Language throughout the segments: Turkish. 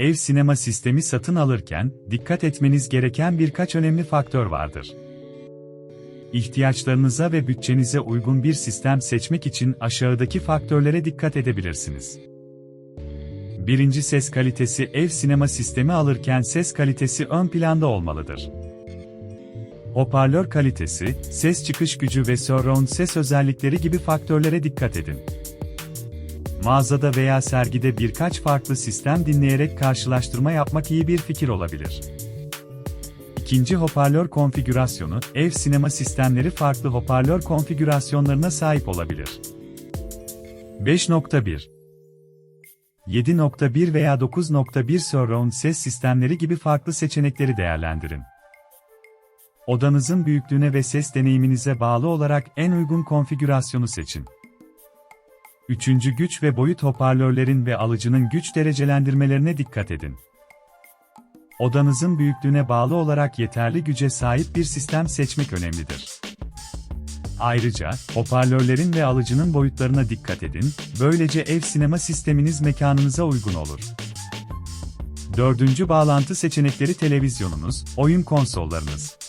ev sinema sistemi satın alırken dikkat etmeniz gereken birkaç önemli faktör vardır. İhtiyaçlarınıza ve bütçenize uygun bir sistem seçmek için aşağıdaki faktörlere dikkat edebilirsiniz. Birinci ses kalitesi ev sinema sistemi alırken ses kalitesi ön planda olmalıdır. Hoparlör kalitesi, ses çıkış gücü ve surround ses özellikleri gibi faktörlere dikkat edin. Mağazada veya sergide birkaç farklı sistem dinleyerek karşılaştırma yapmak iyi bir fikir olabilir. İkinci hoparlör konfigürasyonu, ev sinema sistemleri farklı hoparlör konfigürasyonlarına sahip olabilir. 5.1 7.1 veya 9.1 surround ses sistemleri gibi farklı seçenekleri değerlendirin. Odanızın büyüklüğüne ve ses deneyiminize bağlı olarak en uygun konfigürasyonu seçin. Üçüncü güç ve boyut hoparlörlerin ve alıcının güç derecelendirmelerine dikkat edin. Odanızın büyüklüğüne bağlı olarak yeterli güce sahip bir sistem seçmek önemlidir. Ayrıca, hoparlörlerin ve alıcının boyutlarına dikkat edin, böylece ev sinema sisteminiz mekanınıza uygun olur. Dördüncü bağlantı seçenekleri televizyonunuz, oyun konsollarınız.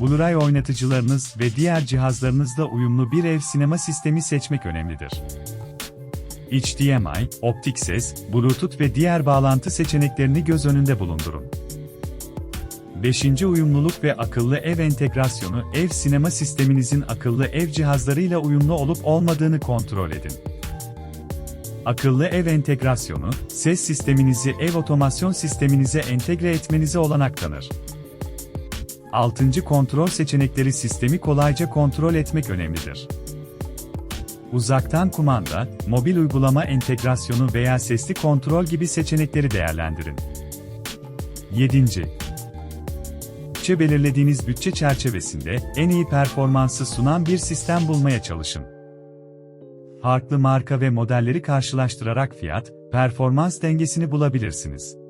Blu-ray oynatıcılarınız ve diğer cihazlarınızla uyumlu bir ev sinema sistemi seçmek önemlidir. HDMI, optik ses, Bluetooth ve diğer bağlantı seçeneklerini göz önünde bulundurun. 5. Uyumluluk ve akıllı ev entegrasyonu, ev sinema sisteminizin akıllı ev cihazlarıyla uyumlu olup olmadığını kontrol edin. Akıllı ev entegrasyonu, ses sisteminizi ev otomasyon sisteminize entegre etmenize olanak tanır. 6. Kontrol seçenekleri sistemi kolayca kontrol etmek önemlidir. Uzaktan kumanda, mobil uygulama entegrasyonu veya sesli kontrol gibi seçenekleri değerlendirin. 7. Bütçe belirlediğiniz bütçe çerçevesinde en iyi performansı sunan bir sistem bulmaya çalışın. Farklı marka ve modelleri karşılaştırarak fiyat, performans dengesini bulabilirsiniz.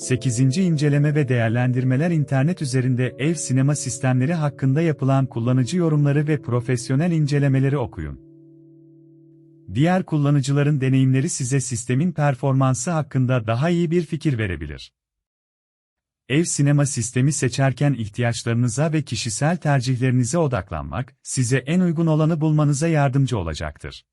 8. İnceleme ve değerlendirmeler internet üzerinde ev sinema sistemleri hakkında yapılan kullanıcı yorumları ve profesyonel incelemeleri okuyun. Diğer kullanıcıların deneyimleri size sistemin performansı hakkında daha iyi bir fikir verebilir. Ev sinema sistemi seçerken ihtiyaçlarınıza ve kişisel tercihlerinize odaklanmak, size en uygun olanı bulmanıza yardımcı olacaktır.